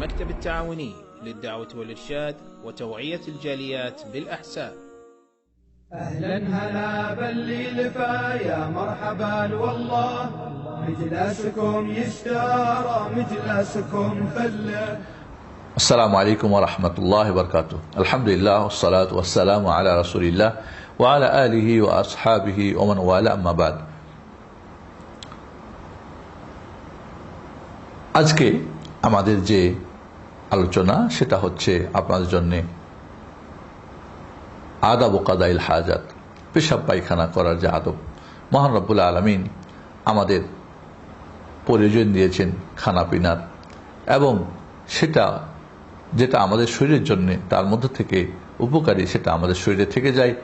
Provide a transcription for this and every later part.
المكتب التعاوني للدعوة والإرشاد وتوعية الجاليات بالأحساء أهلا هلا باللي لفا يا مرحبا والله مجلسكم يشترى مجلسكم فله السلام عليكم ورحمة الله وبركاته الحمد لله والصلاة والسلام على رسول الله وعلى آله وأصحابه ومن والاه أما بعد আজকে আমাদের যে আলোচনা, সেটা হচ্ছে আপনাদের জন্যে আদাব কাদাইল হাজাত, পেশাব পায়খানা করার যে আদব। মহান রব্বুল আলমিন আমাদের প্রয়োজন দিয়েছেন খানা পিনার এবং সেটা যেটা আমাদের শরীরের জন্য তার মধ্যে থেকে উপকারী, সেটা আমাদের শরীরে থেকে যায়।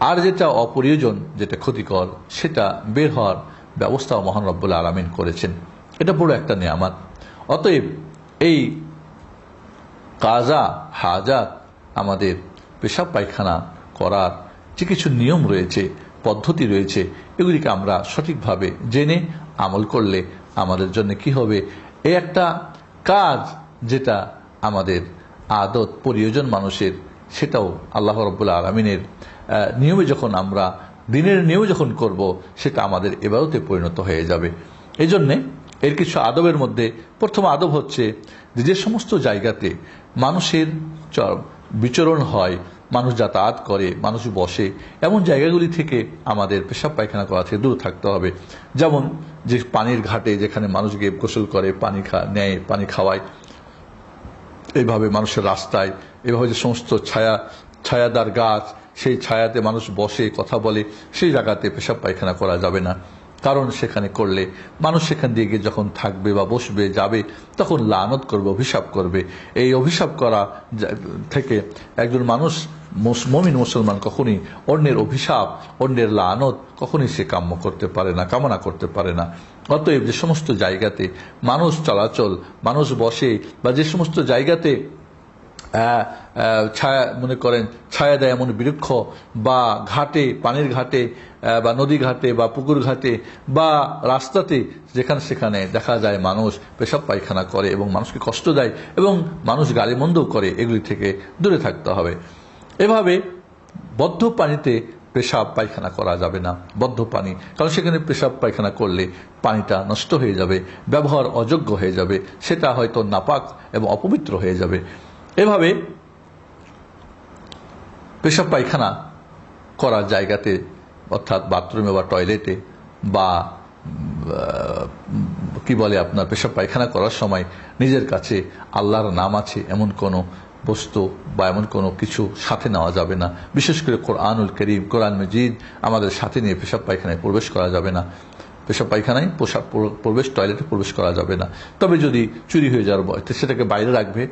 আর যেটা অপ্রয়োজন, যেটা ক্ষতিকর, সেটা বের হওয়ার ব্যবস্থা মহান আলমিন করেছেন। এটা বড় একটা নিয়ামাত। অতএব এই কাজা, হাজাত, আমাদের পেশাব পায়খানা করার যে কিছু নিয়ম রয়েছে, পদ্ধতি রয়েছে, এগুলিকে আমরা সঠিকভাবে জেনে আমল করলে আমাদের জন্য কি হবে? এই একটা কাজ যেটা আমাদের আদত প্রয়োজন মানুষের, সেটাও আল্লাহ রব্বুল্লা আলমিনের নিয়মে যখন আমরা দিনের নিয়মে যখন করব, সেটা আমাদের এবারতে পরিণত হয়ে যাবে। এই জন্যে এর কিছু আদবের মধ্যে প্রথম আদব হচ্ছে যে যে সমস্ত জায়গাতে মানুষের বিচরণ হয়, মানুষ যাতায়াত করে, মানুষ বসে, এমন জায়গাগুলি থেকে আমাদের পেশাব পায়খানা করা থেকে দূর থাকতে হবে। যেমন যে পানির ঘাটে যেখানে মানুষ গিয়ে গোসল করে, পানি খা, নেয়, পানি খাওয়ায়, এইভাবে মানুষের রাস্তায় এভাবে যে সমস্ত ছায়া, ছায়াদার গাছ, সেই ছায়াতে মানুষ বসে, কথা বলে, সেই জায়গাতে পেশাব পায়খানা করা যাবে না। কারণ সেখানে করলে মানুষ সেখান দিয়ে গিয়ে যখন থাকবে বা বসবে, যাবে, তখন লানত করবে, অভিশাপ করবে। এই অভিশাপ করা থেকে একজন মানুষ মমিন মুসলমান কখনই অন্যের অভিশাপ, অন্যের লানত কখনই সে কাম্য করতে পারে না, কামনা করতে পারে না। অতএব যে সমস্ত জায়গাতে মানুষ চলাচল, মানুষ বসে বা যে সমস্ত জায়গাতে ছায়া মনে করেন ছায়া দেয় এমন বৃক্ষ বা ঘাটে, পানির ঘাটে বা নদী ঘাটে, বা পুকুর ঘাটে, বা রাস্তাতে যেখানে সেখানে দেখা যায় মানুষ পেশাব পায়খানা করে এবং মানুষকে কষ্ট দেয় এবং মানুষ গালিমন্দও করে, এগুলি থেকে দূরে থাকতে হবে। এভাবে বদ্ধ পানিতে পেশাব পায়খানা করা যাবে না, বদ্ধ পানি। কারণ সেখানে পেশাব পায়খানা করলে পানিটা নষ্ট হয়ে যাবে, ব্যবহার অযোগ্য হয়ে যাবে, সেটা হয়তো নাপাক এবং অপবিত্র হয়ে যাবে। এভাবে পেশাব পায়খানা করার জায়গাতে, অর্থাৎ বাথরুমে বা টয়লেটে বা কি বলে আপনার পেশাব পায়খানা করার সময় নিজের কাছে আল্লাহর নাম আছে, এমন কোনো বস্তু বা এমন কোনো কিছু সাথে নেওয়া যাবে না। বিশেষ করে কোরআনুল করিম, কোরআন মজিদ আমাদের সাথে নিয়ে পেশাব পায়খানায় প্রবেশ করা যাবে না। পেশাব পায়খানায় পোশাক প্রবেশ, টয়লেটে প্রবেশ করা যাবে না। তবে যদি চুরি হয়ে যাওয়ার সেটাকে বাইরে রাখবে।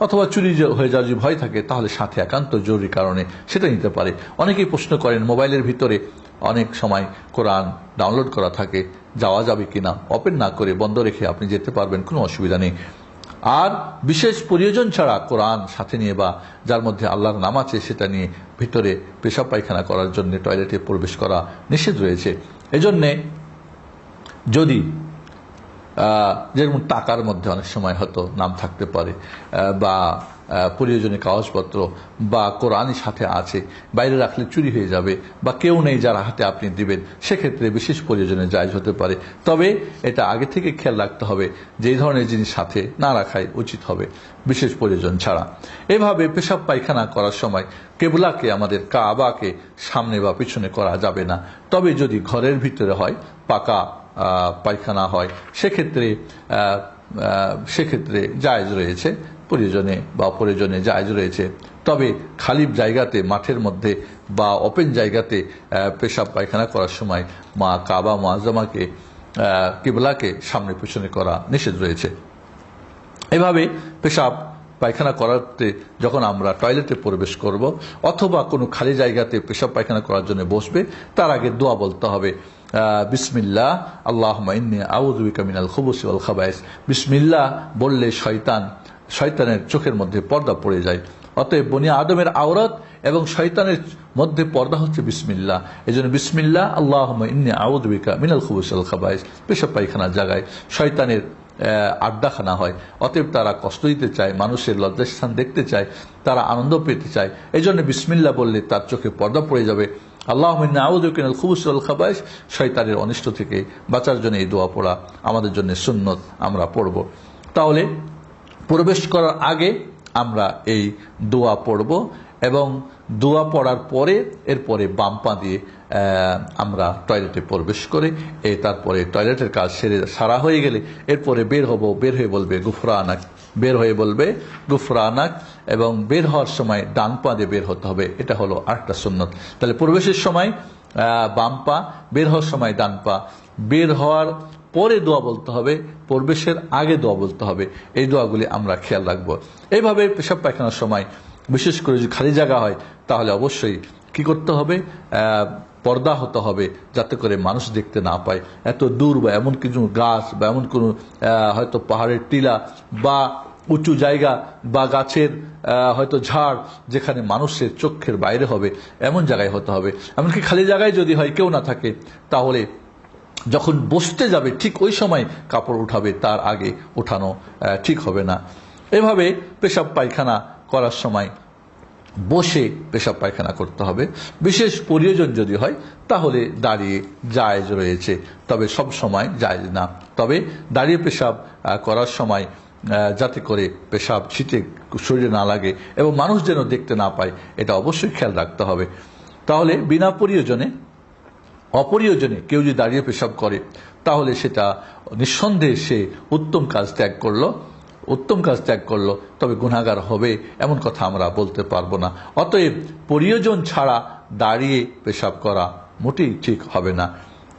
অথবা চুরি হয়ে যাওয়ার যদি ভয় থাকে, তাহলে সাথে একান্ত জরুরি কারণে সেটা নিতে পারে। অনেকেই প্রশ্ন করেন, মোবাইলের ভিতরে অনেক সময় কোরআন ডাউনলোড করা থাকে, যাওয়া যাবে কিনা? ওপেন না করে বন্ধ রেখে আপনি যেতে পারবেন, কোনো অসুবিধা নেই। আর বিশেষ প্রয়োজন ছাড়া কোরআন সাথে নিয়ে বা যার মধ্যে আল্লাহর নাম আছে, সেটা নিয়ে ভিতরে পেশাব পায়খানা করার জন্য টয়লেটে প্রবেশ করা নিষেধ রয়েছে। এজন্যে যদি যেমন টাকার মধ্যে অনেক সময় হয়তো নাম থাকতে পারে বা প্রয়োজনীয় কাগজপত্র বা কোরআনই সাথে আছে, বাইরে রাখলে চুরি হয়ে যাবে, বা কেউ নেই যার হাতে আপনি দিবেন, সেক্ষেত্রে বিশেষ প্রয়োজনে জায়জ হতে পারে। তবে এটা আগে থেকে খেয়াল রাখতে হবে, যে ধরনের জিনিস সাথে না রাখাই উচিত হবে, বিশেষ প্রয়োজন ছাড়া। এভাবে পেশাব পায়খানা করার সময় কেবলাকে, আমাদের কাবাকে সামনে বা পিছনে করা যাবে না। তবে যদি ঘরের ভিতরে হয়, পাকা পায়খানা হয়। সেক্ষেত্রে সেক্ষেত্রে জায়জ রয়েছে। প্রয়োজনে বা প্রয়োজনে জায়জ রয়েছে। তবে খালি জায়গাতে, মাঠের মধ্যে বা ওপেন জায়গাতে পেশাব পায়খানা করার সময় মা কাবা মোয়াজ্জামাকে কিবলাকে সামনে পেছনে করা নিষেধ রয়েছে। এভাবে পেশাব পায়খানা করাতে যখন আমরা টয়লেটে প্রবেশ করব, অথবা কোনো খালি জায়গাতে পেশাব পায়খানা করার জন্য বসবে, তার আগে দোয়া বলতে হবে বিসমিল্লাহ আল্লাহ আউদ্দিকা মিনাল খুবুসি আল খাবাইস। বিসমিল্লাহ বললে শয়তান, শয়তানের চোখের মধ্যে পর্দা পড়ে যায়। অতএব বনি আদমের আওরাত এবং শয়তানের মধ্যে পর্দা হচ্ছে বিসমিল্লা এই জন্য বিসমিল্লা আল্লাহ ইন্নি আউদ্বিকা মিনাল খুবুসাল খাবাইস। পেশাব পায়খানার জায়গায় শয়তানের আড্ডাখানা হয়। অতএব তারা কষ্ট দিতে চায়, মানুষের লজ্জাস্থান দেখতে চায়, তারা আনন্দ পেতে চায়। এই জন্য বিসমিল্লা বললে তার চোখে পর্দা পড়ে যাবে। আল্লাহ আউদ্দিনাল খুবুসুল খাবাইশ। শয়তানের অনিষ্ট থেকে বাঁচার জন্য এই দোয়া পড়া আমাদের জন্য সুন্নত, আমরা পড়ব। তাহলে প্রবেশ করার আগে আমরা এই দোয়া পড়ব। এবং দোয়া পড়ার পরে, এরপরে বাম পা দিয়ে আমরা টয়লেটে প্রবেশ করে। এ তারপরে টয়লেটের কাজ সেরে, সারা হয়ে গেলে, এরপরে বের হব, বের হয়ে বলবে, গুফরানাক। বের হয়ে বলবে, গুফরানাক। এবং বের হওয়ার সময় ডান পা দিয়ে বের হতে হবে। এটা হলো আরেকটা সুন্নত। তাহলে প্রবেশের সময় বাম পা, বের হওয়ার সময় ডান পা। বের হওয়ার পরে দোয়া বলতে হবে, প্রবেশের আগে দোয়া বলতে হবে। এই দোয়াগুলি আমরা খেয়াল রাখব। এইভাবে পেশাব পায়খানার সময় বিশেষ করে যদি খালি জায়গা হয়, তাহলে অবশ্যই কি করতে হবে? পর্দা হতে হবে যাতে করে মানুষ দেখতে না পায়। এত দূর বা এমন কিছু গাছ বা এমন কোনো হয়তো পাহাড়ের টিলা বা উঁচু জায়গা বা গাছের হয়তো ঝাড় যেখানে মানুষের চক্ষের বাইরে হবে, এমন জায়গায় হতে হবে। এমনকি খালি জায়গায় যদি হয়, কেউ না থাকে, তাহলে যখন বসতে যাবে, ঠিক ওই সময় কাপড় উঠাবে, তার আগে উঠানো ঠিক হবে না। এভাবে পেশাব পায়খানা করার সময় বসে পেশাব পায়খানা করতে হবে। বিশেষ প্রয়োজন যদি হয়, তাহলে দাঁড়িয়ে জায়জ রয়েছে। তবে সব সময় জায়েজ না। তবে দাঁড়িয়ে পেশাব করার সময় যাতে করে পেশাব ছিটে শরীরে না লাগে এবং মানুষ যেন দেখতে না পায়, এটা অবশ্যই খেয়াল রাখতে হবে। তাহলে বিনা প্রয়োজনে, অপরিয়োজনে কেউ যদি দাঁড়িয়ে পেশাব করে, তাহলে সেটা নিঃসন্দেহে সে উত্তম কাজ ত্যাগ করল। উত্তম কাজ ত্যাগ করল, তবে গুণাগার হবে এমন কথা আমরা বলতে পারব না। অতএব প্রয়োজন ছাড়া দাঁড়িয়ে পেশাব করা মোটেই ঠিক হবে না।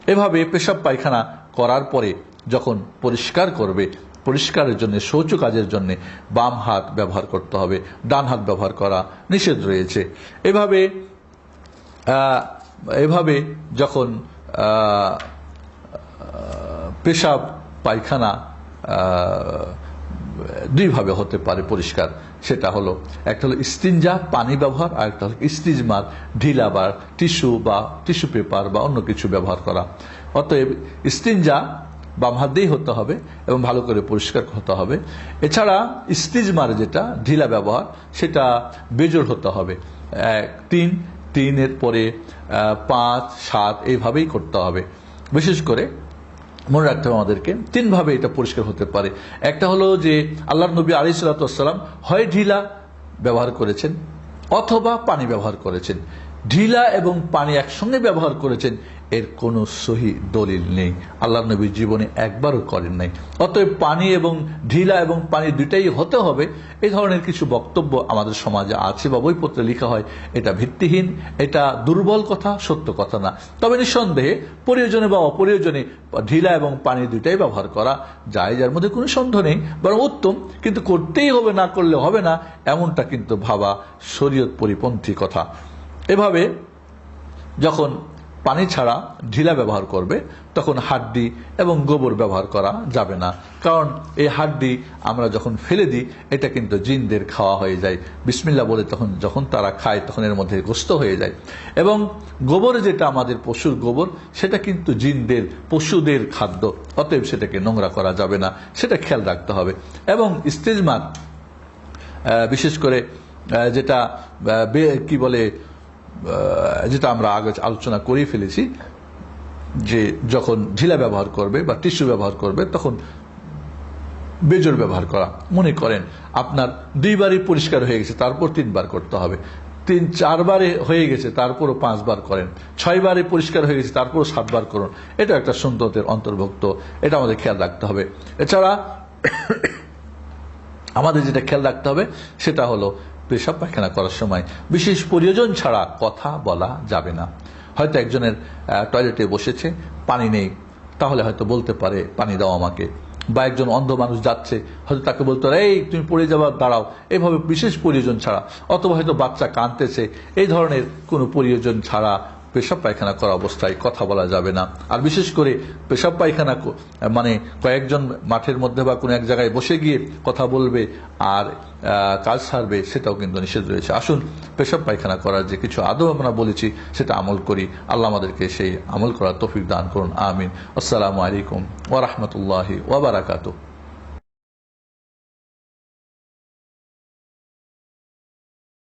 এভাবে পেশাব পায়খানা করার পরে যখন পরিষ্কার করবে, পরিষ্কারের জন্য, শৌচ কাজের জন্য বাম হাত ব্যবহার করতে হবে, ডান হাত ব্যবহার করা নিষেধ রয়েছে। এভাবে এভাবে যখন পেশাব পায়খানা দুইভাবে হতে পারে পরিষ্কার। সেটা হলো, একটা হলো ইস্তিনজা, পানি ব্যবহার, আর একটা হলো ইস্তিজমার ঢিলা বা টিস্যু বা টিস্যু পেপার বা অন্য কিছু ব্যবহার করা। অতএব ইস্তিনজা বাম হাত দিয়েই হতে হবে এবং ভালো করে পরিষ্কার হতে হবে। এছাড়া ইস্তিজমার যেটা ঢিলা ব্যবহার, সেটা বেজোর হতে হবে। এক, তিন, তিনের পরে পাঁচ, সাত, এইভাবেই করতে হবে। বিশেষ করে মনে রাখতে হবে আমাদেরকে তিনভাবে এটা পরিষ্কার হতে পারে। একটা হলো যে আল্লাহ নবী আলি সাল্লাম হয় ঢিলা ব্যবহার করেছেন, অথবা পানি ব্যবহার করেছেন। ঢিলা এবং পানি একসঙ্গে ব্যবহার করেছেন, এর কোনো সহি দলিল নেই। আল্লাহ নবী জীবনে একবারও করেন নাই। অতএব পানি এবং ঢিলা এবং পানি দুইটাই হতে হবে। এই ধরনের কিছু বক্তব্য আমাদের সমাজে আছে বা বইপত্রে লেখা হয়। এটা ভিত্তিহীন, এটা দুর্বল কথা, সত্য কথা না। তবে নিঃসন্দেহে প্রয়োজনে বা অপ্রয়োজনে ঢিলা এবং পানি দুইটাই ব্যবহার করা যায়, যার মধ্যে কোনো সন্দেহ নেই, বরং উত্তম। কিন্তু করতেই হবে, না করলে হবে না, এমনটা কিন্তু ভাবা শরীয়ত পরিপন্থী কথা। এভাবে যখন পানি ছাড়া ঢিলা ব্যবহার করবে তখন হাড্ডি এবং গোবর ব্যবহার করা যাবে না। কারণ এই হাড্ডি আমরা যখন ফেলে দিই এটা কিন্তু জিনদের খাওয়া হয়ে যায়। বিসমিল্লা বলে তখন যখন তারা খায় তখন এর মধ্যে গ্রস্ত হয়ে যায়। এবং গোবর যেটা আমাদের পশুর গোবর সেটা কিন্তু জিনদের পশুদের খাদ্য। অতএব সেটাকে নোংরা করা যাবে না। সেটা খেয়াল রাখতে হবে। এবং আহ, বিশেষ করে যেটা কি বলে যেটা আমরা আগে আলোচনা করেই ফেলেছি, যে যখন ঢিলা ব্যবহার করবে বা টিস্যু ব্যবহার করবে, তখন বেজোর ব্যবহার করা। মনে করেন, আপনার দুইবারই পরিষ্কার হয়ে গেছে, তারপর তিনবার করতে হবে। তিন, চারবারে হয়ে গেছে, তারপরও পাঁচবার করেন। ছয়বারে পরিষ্কার হয়ে গেছে, তারপরও সাতবার করুন। এটা একটা সুন্দরের অন্তর্ভুক্ত, এটা আমাদের খেয়াল রাখতে হবে। এছাড়া আমাদের যেটা খেয়াল রাখতে হবে, সেটা হলো পেশাব পায়খানা করার সময় বিশেষ প্রয়োজন ছাড়া কথা বলা যাবে না। হয়তো একজনের টয়লেটে বসেছে, পানি নেই, তাহলে হয়তো বলতে পারে, পানি দাও আমাকে। বা একজন অন্ধ মানুষ যাচ্ছে, হয়তো তাকে বলতে পারে, এই, তুমি পড়ে যাবার দাঁড়াও। এভাবে বিশেষ প্রয়োজন ছাড়া। অথবা হয়তো বাচ্চা কাঁদতেছে, এই ধরনের কোনো প্রয়োজন ছাড়া পেশাব পায়খানা করা অবস্থায় কথা বলা যাবে না। আর বিশেষ করে পেশাব পায়খানা মানে কয়েকজন মাঠের মধ্যে বা কোনো এক জায়গায় বসে গিয়ে কথা বলবে আর কাজ সারবে, সেটাও কিন্তু নিষেধ রয়েছে। আসুন, পেশাব পায়খানা করার যে কিছু আদব আমরা বলেছি, সেটা আমল করি। আল্লাহ আমাদেরকে সেই আমল করার তফিক দান করুন। আমিন। আসসালামু আলাইকুম ওরহমতুল্লাহি ওবরাকাতু